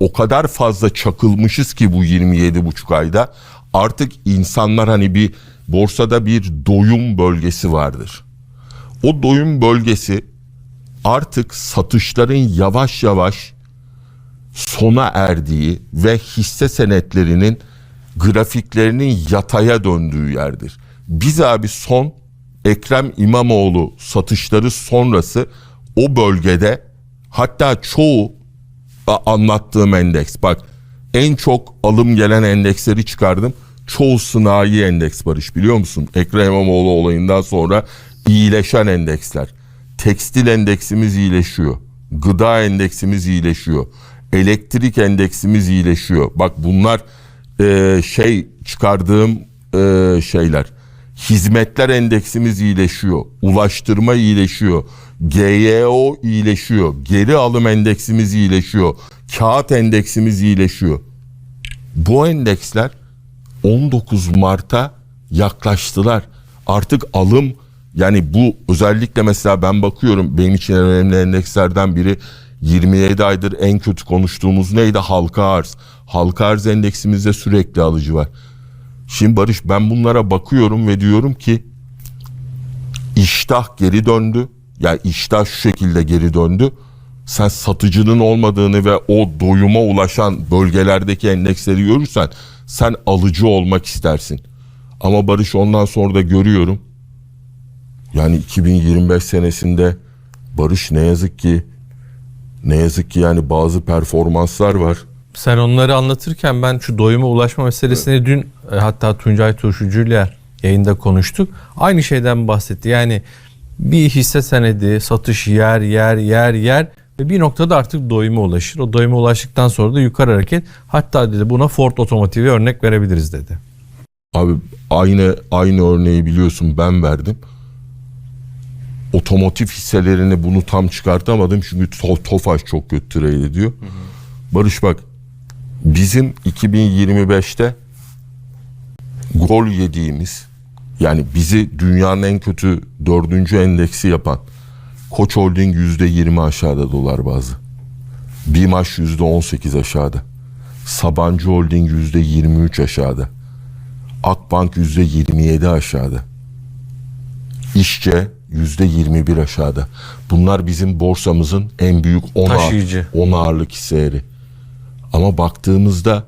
o kadar fazla çakılmışız ki bu 27,5 ayda artık insanlar hani bir borsada bir doyum bölgesi vardır. O doyum bölgesi artık satışların yavaş yavaş sona erdiği ve hisse senetlerinin grafiklerinin yataya döndüğü yerdir. Biz abi son Ekrem İmamoğlu satışları sonrası o bölgede hatta çoğu anlattığım endeks bak en çok alım gelen endeksleri çıkardım. Çoğu sınai endeks Barış biliyor musun? Ekrem İmamoğlu olayından sonra iyileşen endeksler. Tekstil endeksimiz iyileşiyor. Gıda endeksimiz iyileşiyor. Elektrik endeksimiz iyileşiyor. Bak bunlar e, şey çıkardığım e, şeyler. Hizmetler endeksimiz iyileşiyor. Ulaştırma iyileşiyor. GYO iyileşiyor. Geri alım endeksimiz iyileşiyor. Kağıt endeksimiz iyileşiyor. Bu endeksler 19 Mart'a yaklaştılar. Artık alım yani bu özellikle mesela ben bakıyorum benim için en önemli endekslerden biri 27 aydır en kötü konuştuğumuz neydi? Halka arz. Halka arz endeksimizde sürekli alıcı var. Şimdi Barış ben bunlara bakıyorum ve diyorum ki iştah geri döndü. Yani iştah şu şekilde geri döndü. Sen satıcının olmadığını ve o doyuma ulaşan bölgelerdeki endeksleri görürsen sen alıcı olmak istersin. Ama Barış ondan sonra da görüyorum. Yani 2025 senesinde Barış ne yazık ki ne yazık ki yani bazı performanslar var. Sen onları anlatırken ben şu doyuma ulaşma meselesini dün e, hatta Tuncay Turşucu'yla yayında konuştuk. Aynı şeyden bahsetti. Yani bir hisse senedi satış yer yer yer yer ve bir noktada artık doyuma ulaşır. O doyuma ulaştıktan sonra da yukarı hareket. Hatta dedi buna Ford Otomotiv'e örnek verebiliriz dedi. Abi aynı aynı örneği biliyorsun ben verdim. Otomotiv hisselerini bunu tam çıkartamadım çünkü To- Tofaş çok kötü trade ediyor. Barış bak bizim 2025'te gol yediğimiz yani bizi dünyanın en kötü dördüncü endeksi yapan Koç Holding yüzde yirmi aşağıda dolar bazı. BİMAŞ yüzde on sekiz aşağıda. Sabancı Holding yüzde yirmi üç aşağıda. Akbank yüzde 27 aşağıda. İşçe yüzde 21 aşağıda. Bunlar bizim borsamızın en büyük 10 Taşıyıcı. 10 ağırlık hisseleri. Ama baktığımızda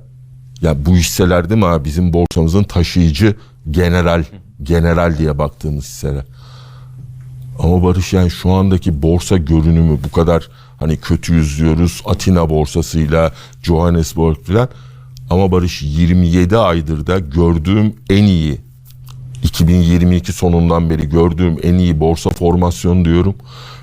ya bu hisseler değil mi abi bizim borsamızın taşıyıcı general general diye baktığımız hisseler. Ama Barış yani şu andaki borsa görünümü bu kadar hani kötü yüzlüyoruz Atina borsasıyla Johannesburg falan. Ama Barış 27 aydır da gördüğüm en iyi 2022 sonundan beri gördüğüm en iyi borsa formasyonu diyorum.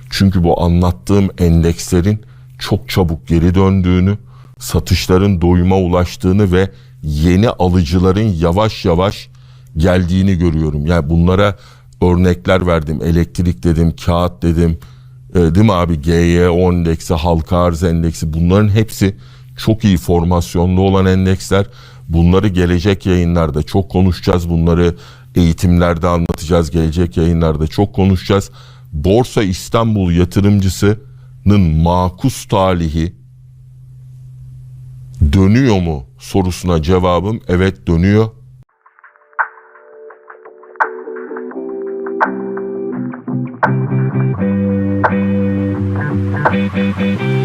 Çünkü bu anlattığım endekslerin çok çabuk geri döndüğünü, satışların doyuma ulaştığını ve yeni alıcıların yavaş yavaş geldiğini görüyorum. Yani bunlara örnekler verdim. Elektrik dedim, kağıt dedim. E, değil mi abi? GY10 endeksi, halka arz endeksi bunların hepsi çok iyi formasyonlu olan endeksler. Bunları gelecek yayınlarda çok konuşacağız. Bunları eğitimlerde anlatacağız. Gelecek yayınlarda çok konuşacağız. Borsa İstanbul yatırımcısının makus talihi dönüyor mu sorusuna cevabım evet dönüyor. Thank you.